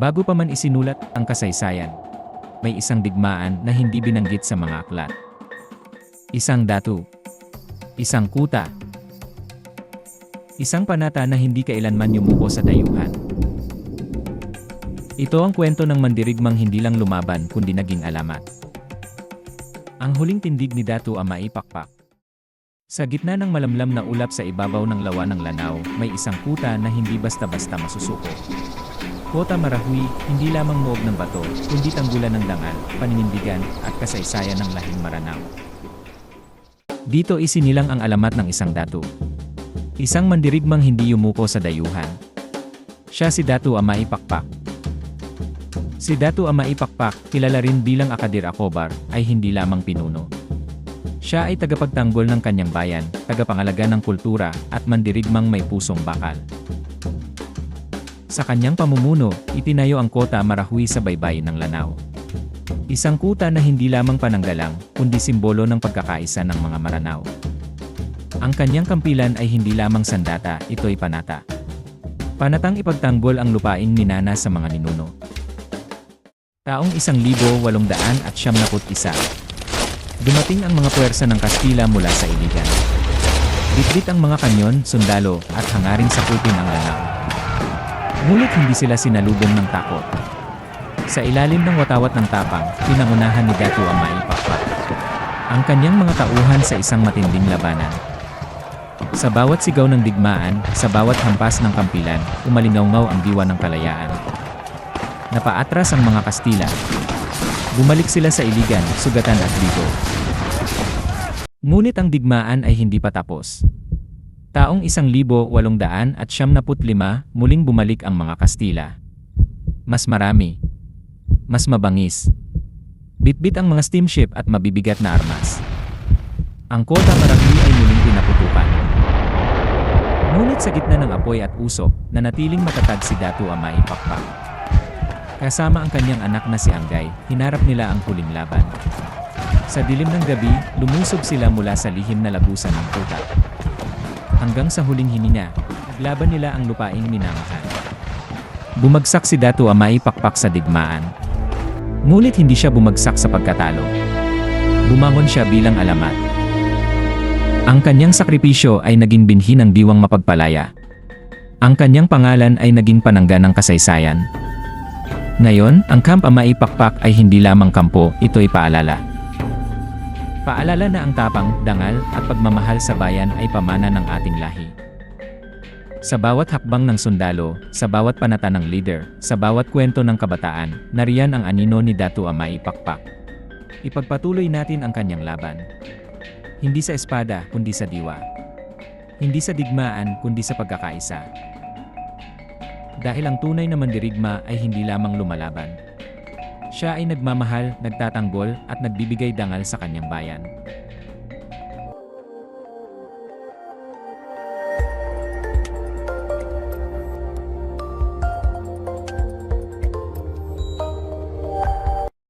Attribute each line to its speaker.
Speaker 1: Bago pa man isinulat ang kasaysayan, may isang digmaan na hindi binanggit sa mga aklat. Isang datu. Isang kuta. Isang panata na hindi kailanman yumuko sa dayuhan. Ito ang kwento ng mandirigmang hindi lang lumaban kundi naging alamat. Ang huling tindig ni Datu ang maipakpak. Sa gitna ng malamlam na ulap sa ibabaw ng lawa ng Lanao, may isang kuta na hindi basta-basta masusuko. Kota Marahui, hindi lamang moob ng bato, kundi tanggulan ng dangal, paninindigan, at kasaysayan ng lahing Maranao. Dito isinilang ang alamat ng isang datu. Isang mandirigmang hindi yumuko sa dayuhan. Siya si Datu Amaipakpak. Si Datu Amaipakpak, kilala rin bilang Akadir Akobar, ay hindi lamang pinuno. Siya ay tagapagtanggol ng kanyang bayan, tagapangalaga ng kultura, at mandirigmang may pusong bakal. Sa kanyang pamumuno, itinayo ang kota Marahui sa baybayin ng Lanao. Isang kuta na hindi lamang pananggalang, kundi simbolo ng pagkakaisa ng mga Maranao. Ang kanyang kampilan ay hindi lamang sandata, ito'y panata. Panatang ipagtanggol ang lupain ni Nana sa mga ninuno. Taong isang libo walong daan at siyam naput isa. Dumating ang mga puwersa ng Kastila mula sa Iligan. Bitbit ang mga kanyon, sundalo, at hangaring sakutin ang Lanao. Ngunit hindi sila sinalubong ng takot. Sa ilalim ng watawat ng tapang, pinangunahan ni Datu ang maipakpak. Ang kanyang mga tauhan sa isang matinding labanan. Sa bawat sigaw ng digmaan, sa bawat hampas ng kampilan, umalingaw ang diwa ng kalayaan. Napaatras ang mga Kastila. Bumalik sila sa Iligan, Sugatan at Vigo. Ngunit ang digmaan ay hindi pa tapos. Taong isang libo walong daan at siyam naput lima, muling bumalik ang mga Kastila. Mas marami. Mas mabangis. Bitbit ang mga steamship at mabibigat na armas. Ang kota marami ay muling pinaputukan. Ngunit sa gitna ng apoy at usok, nanatiling matatag si Datu Amay Pakpak. Kasama ang kanyang anak na si Anggay, hinarap nila ang huling laban. Sa dilim ng gabi, lumusob sila mula sa lihim na lagusan ng kuta. Hanggang sa huling hininga, naglaban nila ang lupaing minamahan. Bumagsak si Datu Amay Pakpak sa digmaan. Ngunit hindi siya bumagsak sa pagkatalo. Bumangon siya bilang alamat. Ang kanyang sakripisyo ay naging binhi ng diwang mapagpalaya. Ang kanyang pangalan ay naging panangga ng kasaysayan. Ngayon, ang Camp Amai Pakpak ay hindi lamang kampo, ito'y paalala. Paalala na ang tapang, dangal, at pagmamahal sa bayan ay pamana ng ating lahi. Sa bawat hakbang ng sundalo, sa bawat panata ng leader, sa bawat kwento ng kabataan, nariyan ang anino ni Datu Amai Pakpak. Ipagpatuloy natin ang kanyang laban. Hindi sa espada, kundi sa diwa. Hindi sa digmaan, kundi sa pagkakaisa. Dahil ang tunay na mandirigma ay hindi lamang lumalaban. Siya ay nagmamahal, nagtatanggol, at nagbibigay dangal sa kanyang bayan.